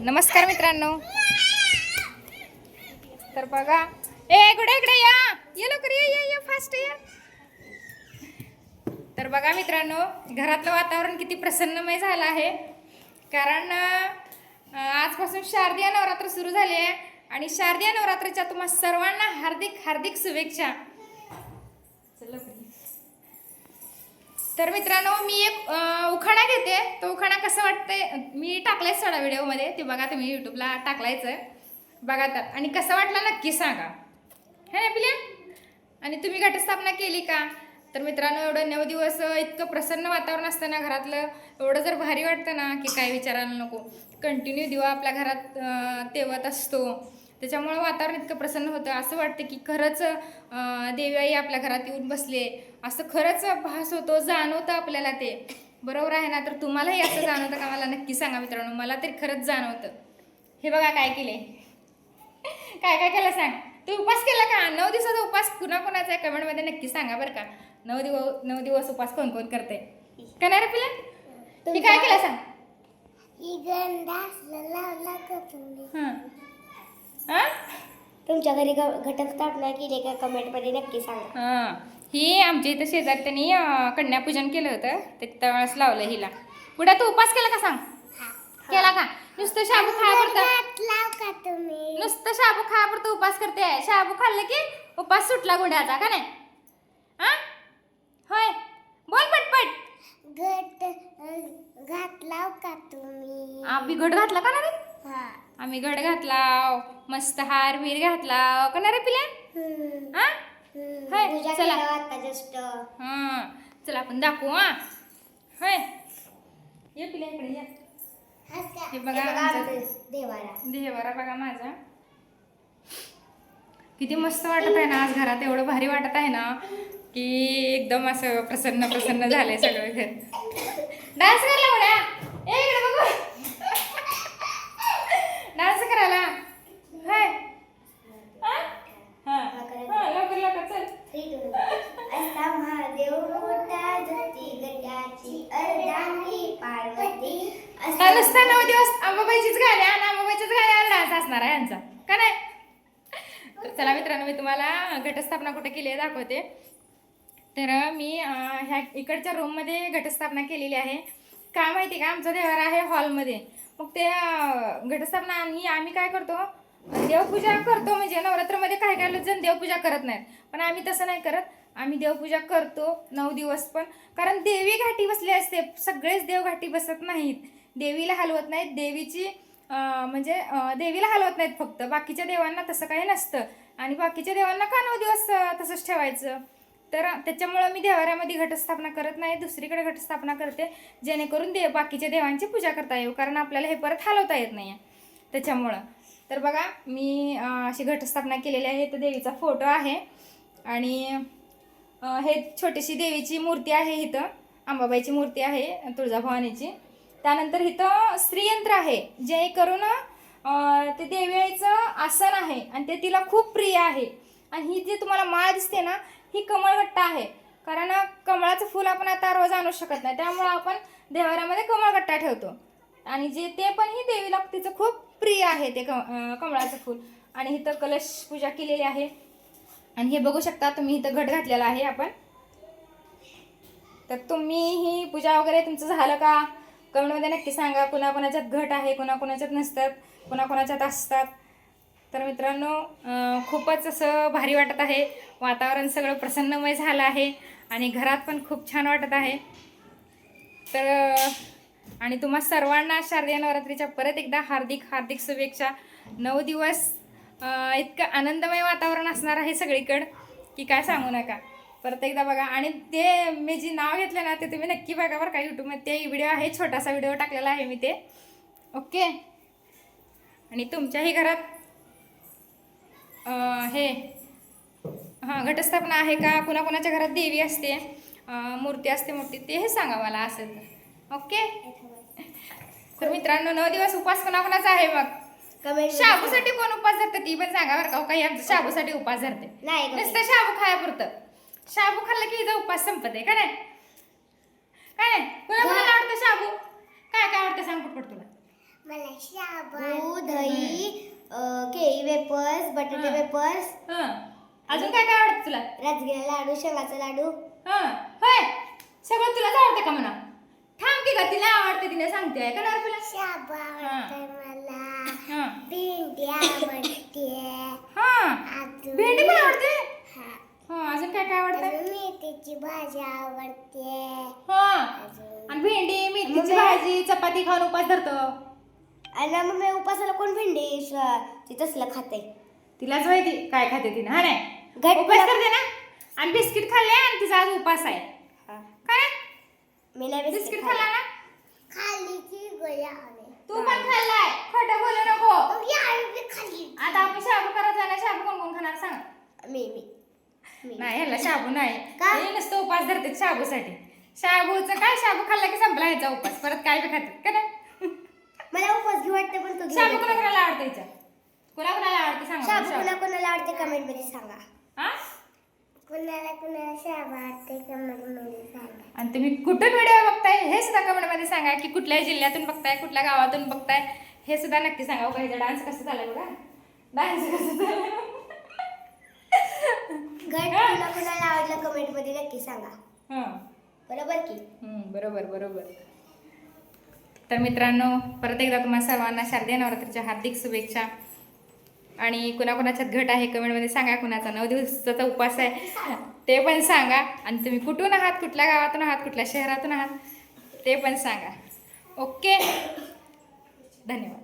नमस्कार मित्रांनो. तर बघा. ए इकडे इकडे या. ये लवकर ये ये ये फास्ट या. तर बघा मित्रांनो घरातलं वातावरण किती प्रसन्नमय झालं आहे. कारण आजपासून शारदीय नवरात्र सुरू झाले आहे. आणि शारदीय नवरात्रीच्या तुम्हा सर्वांना हार्दिक हार्दिक शुभेच्छा. चला तर मित्रांनो मी एक उखाणा घेते. तो उखाणा कसं वाटतंय? मी टाकलाय सोडा व्हिडिओमध्ये. ते बघा तुम्ही यूट्यूबला टाकलायचं. आहे बघा तर आणि कसं वाटलं नक्की सांगा. है ना पिल्या? आणि तुम्ही घटस्थापना केली का? तर मित्रांनो एवढं नऊ दिवस इतकं प्रसन्न वातावरण असतं ना घरातलं एवढं जर भारी वाटतं ना की काय विचारायला नको. कंटिन्यू दिवा आपल्या घरात तेवत असतो. त्याच्यामुळं वातावरण इतकं प्रसन्न होतं. असं वाटतं की खरंच देवीआई देवी आई आपल्या घरात येऊन बसले. असं खरंच भास होतो जाणवतं आपल्याला ते. बरोबर आहे ना? तर तुम्हालाही असं जाणवतं का? मला नक्की सांगा मित्रांनो. मला तरी खरंच जाणवतं. हे बघा काय केले काय काय केलं सांग? तू उपास केला का? नऊ दिवसाचा उपास कुणा कुणाचा आहे. कमेंटमध्ये नक्की सांगा बरं का. नऊ दिवस नऊ दिवस उपास कोण कोण करते का नाही रे पिल्या काय केलं सांग लावला का तुम्ही हां हां तुमच्या घरी ग- घटस्थापना केली का? कमेंटमध्ये नक्की सांगा. हां. ही आमच्या इथं शेजारी त्यांनी अं, कन्यापूजन केलं होतं. ते त्यावेळेस लावलं हिला. पुढे तू उपास केला का सांग? केला का? नुसतं शाबू खायापुरतं का नुसतं शाबू खायापुरतं उपास करते. शाबू खाल्लं की उपास सुटला गुड्याचा का नाही? हा? होय. बोल पटपट. घट घात लाव का तुम्ही? आम्ही घड घातला का ना आम्ही घड घातला मस्त हार बीर घातला का ना रे पिल्या. हा. हाय, चला. हा. आपण दाखवू हा. होय. ये पिल्या इकडे ये. हे बघा देवाला देवारा. बघा माझा. किती मस्त वाटत आहे ना आज घरात. एवढं भारी वाटत आहे ना की एकदम असं प्रसन्न प्रसन्न झालंय सगळं घर. डान्स करायला उड्या ए इकडे बघू डान्स करायला? हाय. हा? हा. हा, लवकर लवकर चल. असा महादेव मोठा धरती गटाची अर्धांगी पार्वती. आता नुसता नऊ दिवस अंबाबाईचीच गाणी आणि अंबाबाईच्याच गाण्यावर डान्स असणार आहे यांचा. का नाही? तर चला मित्रांनो मी तुम्हाला घटस्थापना कुठे केली आहे दाखवते. तर मी ह्या इकडच्या रूममध्ये घटस्थापना केलेली आहे. काय माहिती का? आमचा देवार आहे हॉलमध्ये मग ते घटस्थापना आणि आम्ही काय करतो देवपूजा करतो म्हणजे नवरात्रमध्ये काय काय जण देवपूजा करत नाहीत. पण आम्ही तसं नाही करत. आम्ही देवपूजा करतो नऊ दिवस पण. कारण देवी घाटी बसली असते. सगळेच देव घाटी बसत नाहीत. देवीला हलवत नाहीत. देवीची म्हणजे देवीला हलवत नाहीत फक्त. बाकीच्या देवांना तसं काही नसतं. आणि बाकीच्या देवांना का नऊ दिवस तसंच ठेवायचं? तर त्याच्यामुळं मी देवाऱ्यामध्ये घटस्थापना करत नाही दुसरीकडे घटस्थापना करते जेणेकरून देव बाकीच्या देवांची पूजा करता येऊ कारण आपल्याला हे परत हलवता येत नाही त्याच्यामुळं. तर बघा मी अशी घटस्थापना केलेली आहे. तर देवीचा फोटो आहे. आणि हे छोटीशी देवीची मूर्ती आहे इथं. अंबाबाईची मूर्ती आहे तुळजाभवानीची. त्यानंतर इथं श्रीयंत्र आहे जे करून ते देवीचं आसन आहे आणि ते तिला खूप प्रिय आहे. आणि ही जी तुम्हाला माळ दिसते ना ही कमळगट्टा आहे. कारण कमळाचं फूल आपण आता रोज आणू शकत नाही. त्यामुळं आपण देवाऱ्यामध्ये कमळगट्टा ठेवतो. आणि जे ते पण ही देवीला तिचं खूप प्रिय आहे ते कम कमळाचं फूल. आणि इथं कलश पूजा केलेली आहे. आणि हे बघू शकता तुम्ही इथं घट घातलेला आहे आपण. तर तुम्ही ही पूजा वगैरे तुमचं झालं का? कमेंटमध्ये नक्की सांगा. कुणाकुणाच्यात घट आहे कुणाकुणाच्यात नसतात कुणाकुणाच्यात असतात. तर मित्रांनो खूपच असं भारी वाटत आहे. वातावरण सगळं प्रसन्नमय झालं आहे आणि घरात पण खूप छान वाटत आहे. तर आणि तुम्हा सर्वांना शारदीय नवरात्रीच्या परत एकदा हार्दिक हार्दिक शुभेच्छा. नऊ दिवस इतकं आनंदमय वातावरण असणार आहे सगळीकडं की काय सांगू नका. परत एकदा बघा आणि ते मी जी नाव घेतलं ना ते तुम्ही नक्की बघा बरं का यूट्यूबमध्ये ते व्हिडिओ आहे छोटासा व्हिडिओ टाकलेला आहे मी ते. ओके? आणि तुमच्याही घरात हे हां घटस्थापना आहे का? कुणाकुणाच्या घरात देवी असते? अं, मूर्ती असते मूर्ती ते हे सांगा मला असेल ओके? तर मित्रांनो नऊ दिवस उपास कुणाकुणाचा आहे मग शाबूसाठी कोण उपास धरते? ती पण सांगा बरं का. हो, काही आमचं शाबूसाठी उपास धरते. नाही का? नुसतं शाबू खायापुरतं शाबू खाल्लं की हिचा उपास संपत आहे का नाही? काय नाही? कुणा कुणाला आवडतं शाबू? काय काय आवडतं सांग पटपट तुला. दूध दही अं, केळी वेपर्स बटाटे हं. वेपर्स हं. अजून काय काय आवडतं तुला? राजगिरा लाडू शेंगाचा लाडू. हं. होय. सगळं तुलाच आवडतं का म्हणा? थांब की का तिला आवडते तिने सांगते. का ना तुला? शाबू आवडते मला. हं. भेंडी आवडते हं. भेंडी पण आवडते? हं, अजून काय काय आवडतं? मेथीची भाजी आवडते हं. आणि भेंडी मेथीची भाजी चपाती खाऊन उपास धरतो. आणि मग मी उपासाला कोण भेंडी श- ती तसलं खाते. तिलाच माहिती काय खाते तिने हा नाही? घट उपास करते ना? आणि बिस्किट खाल्ले आणि तिचा आज उपास आहे. काय? मी नाही बिस्किट खाल्ला. ना? खाल्ली की गोळ्या तू पण खाल्लाय? खोटं बोलू नको. खाल्ली. आता आपण शाबू करत जाणार शाबू कोण कोण खाणार सांग? मी मी. मी. नाही ह्याला शाबू नाही. का? हे नुसतं उपास धरते शाबूसाठी. शाबूचं काय? शाबू खाल्ला की संपला ह्याचा उपास. परत काय बी खाते का नाही? मला उपास घेऊ वाटते पण तू घेऊ शाबू कोणा. कोणाला आवडते हिच्या कोणा कोणाला आवडते सांग शाबू कोणा. कोणाला आवडते कमेंटमध्ये सांगा. हा? कोणाला कोणाला शाबू आवडते कमेंटमध्ये सांगा. आणि तुम्ही कुठून व्हिडिओ बघताय हे सुद्धा कमेंटमध्ये सांगा की कुठल्या जिल्ह्यातून बघताय कुठल्या गावातून बघताय हे सुद्धा नक्की सांगा. काही डान्स कसं झाला बघा. डान्स कसं झाला घट कोणा कोणाला आवडलं कमेंटमध्ये नक्की सांगा. हं. बरोबर की? बरोबर बरोबर. तर मित्रांनो परत एकदा तुम्हाला सर्वांना शारदीय नवरात्रीच्या हार्दिक शुभेच्छा. आणि कुणाकुणाच्यात घट आहे कमेंटमध्ये सांगा कुणाचा. नऊ दिवसाचा उपवास आहे ते पण सांगा. आणि तुम्ही कुठून आहात कुठल्या गावातून आहात कुठल्या शहरातून आहात ते पण सांगा. ओके? धन्यवाद.